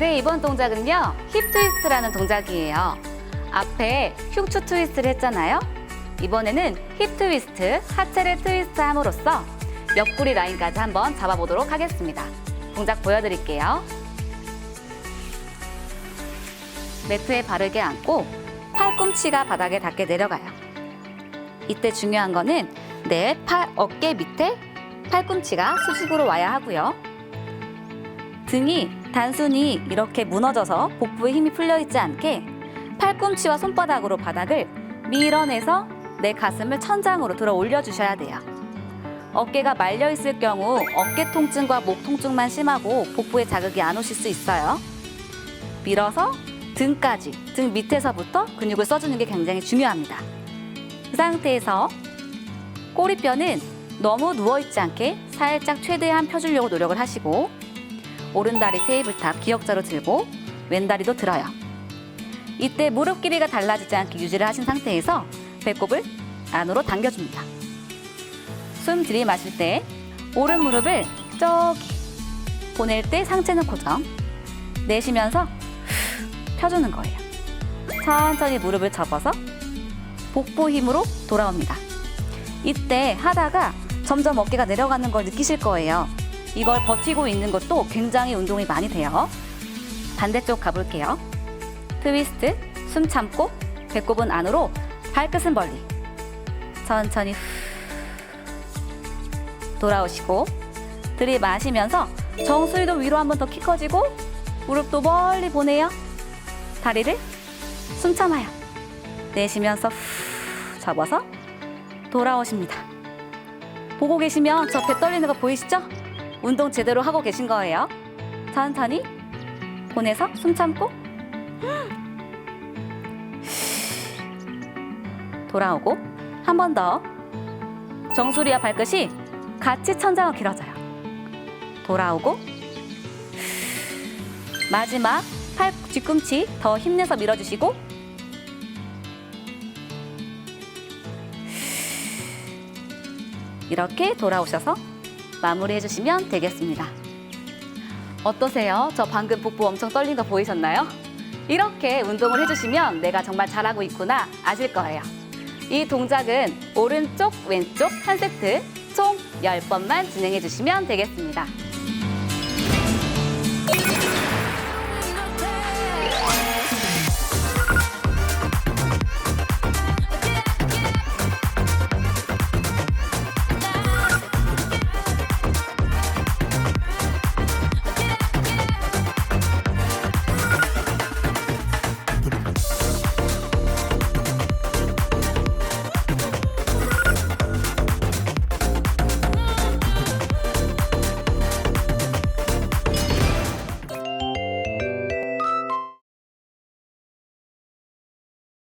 네, 이번 동작은요. 힙 트위스트라는 동작이에요. 앞에 흉추 트위스트를 했잖아요. 이번에는 힙 트위스트, 하체를 트위스트 함으로써 옆구리 라인까지 한번 잡아보도록 하겠습니다. 동작 보여드릴게요. 매트에 바르게 앉고 팔꿈치가 바닥에 닿게 내려가요. 이때 중요한 거는 내 팔, 어깨 밑에 팔꿈치가 수직으로 와야 하고요. 등이 단순히 이렇게 무너져서 복부에 힘이 풀려 있지 않게 팔꿈치와 손바닥으로 바닥을 밀어내서 내 가슴을 천장으로 들어 올려 주셔야 돼요. 어깨가 말려 있을 경우 어깨 통증과 목 통증만 심하고 복부에 자극이 안 오실 수 있어요. 밀어서 등까지, 등 밑에서부터 근육을 써주는 게 굉장히 중요합니다. 그 상태에서 꼬리뼈는 너무 누워있지 않게 살짝 최대한 펴주려고 노력을 하시고 오른다리 테이블탑 기역자로 들고 왼다리도 들어요. 이때 무릎 길이가 달라지지 않게 유지를 하신 상태에서 배꼽을 안으로 당겨줍니다. 숨 들이마실 때 오른 무릎을 저기 보낼 때 상체는 고정 내쉬면서 후 펴주는 거예요. 천천히 무릎을 접어서 복부 힘으로 돌아옵니다. 이때 하다가 점점 어깨가 내려가는 걸 느끼실 거예요. 이걸 버티고 있는 것도 굉장히 운동이 많이 돼요. 반대쪽 가볼게요. 트위스트, 숨 참고 배꼽은 안으로, 발끝은 멀리. 천천히 후 돌아오시고 들이마시면서 정수리도 위로 한 번 더 키 커지고 무릎도 멀리 보내요. 다리를 숨 참아요. 내쉬면서 후 접어서 돌아오십니다. 보고 계시면 저 배 떨리는 거 보이시죠? 운동 제대로 하고 계신 거예요. 천천히 보내서 숨 참고 돌아오고 한 번 더 정수리와 발끝이 같이 천장을 길어져요. 돌아오고 마지막 팔 뒤꿈치 더 힘내서 밀어주시고 이렇게 돌아오셔서 마무리해 주시면 되겠습니다. 어떠세요? 저 방금 복부 엄청 떨린 거 보이셨나요? 이렇게 운동을 해주시면 내가 정말 잘하고 있구나 아실 거예요. 이 동작은 오른쪽, 왼쪽 한 세트 총 10번만 진행해 주시면 되겠습니다.